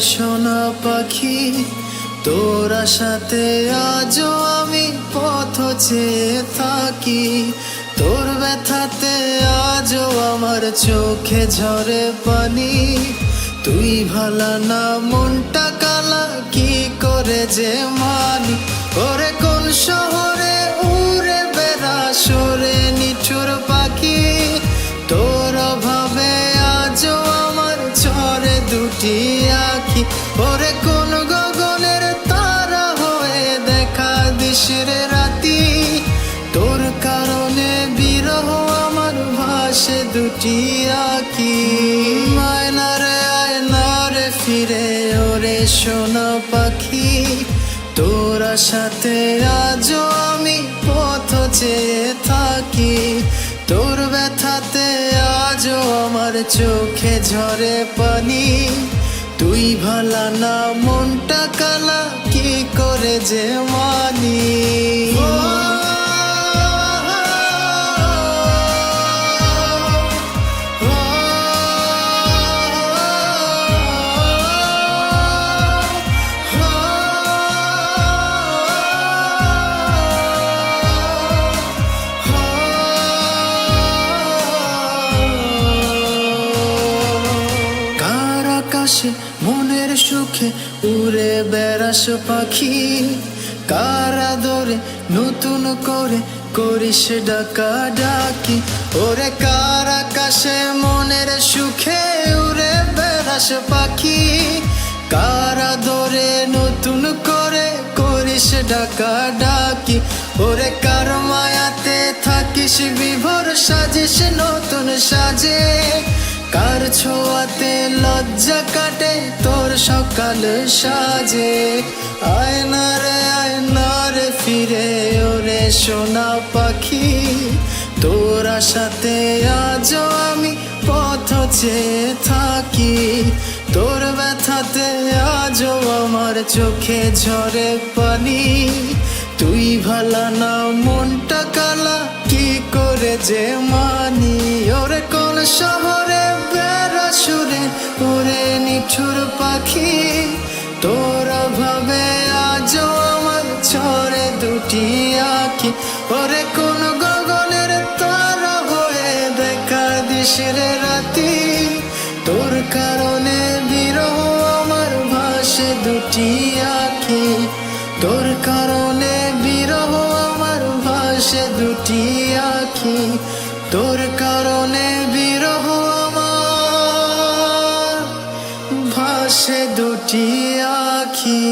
সোনা পাখি, তোরা সাথে আজও আমি পথ চেয়ে থাকি। তোর ব্যথাতে আজও আমার চোখে ঝরে পানি। তুই ভালা না, মনটা কালা, কি করে যে মানি? ওরে কোন শহরে দুটি আখি, ওরে কোন গগনের তারা হয়ে দেখা দিশরে রাতি। তোর কারণে বিরহ আমার ভাসে দুটি আখি। মায়নারে আয়নারে ফিরে, ওরে সোনা পাখি। তোরা সাথে আজও আমি পথ চেয়ে থাকি। তোর আজও আমার চোখে ঝরে পানি। তুই ভালা না মনটা কালা কি করে যে মানি? আকাশে মনের সুখে উড়ে বেড়াস পাখি। কার আদরে নতুন করে করিস ডাকা ডাকি? ওরে কার আকাশে মনের সুখে উড়ে বেড়াস পাখি? কার আদরে নতুন করে করিস ডাকা ডাকি? ওরে কার মায়াতে থাকিস বিভোর সাজিস নতুন সাজে? কার ছোঁয়াতে লজ্জা কাটে? তোর সকাল সাজে। আয়নারে আয়নারে ফিরে ওরে সোনা পাখি। তোরা সাথে আজ আমি পথ চেয়ে থাকি। তোর ব্যথাতে আজও আমার চোখে ঝরে পানি। তুই ভালা না, মনটা কালা, কি করে যে মানি? ওরে শহরে বেড়া সুরে ওরে নিঠুর পাখি। তোরা ভাবে আজও আমার ছড়ে দুটি আঁকি ওরে কোন গগনের তারা হয়ে দেখা দিশরে রাতি। তোর কারণে বিরহ আমার ভাসে দুটি আঁকি তোর কারণে বিরহ আমার ভাসে দুটি আঁকি তোর কারণে বিরহ আমার ভাসে দুটি আঁখি।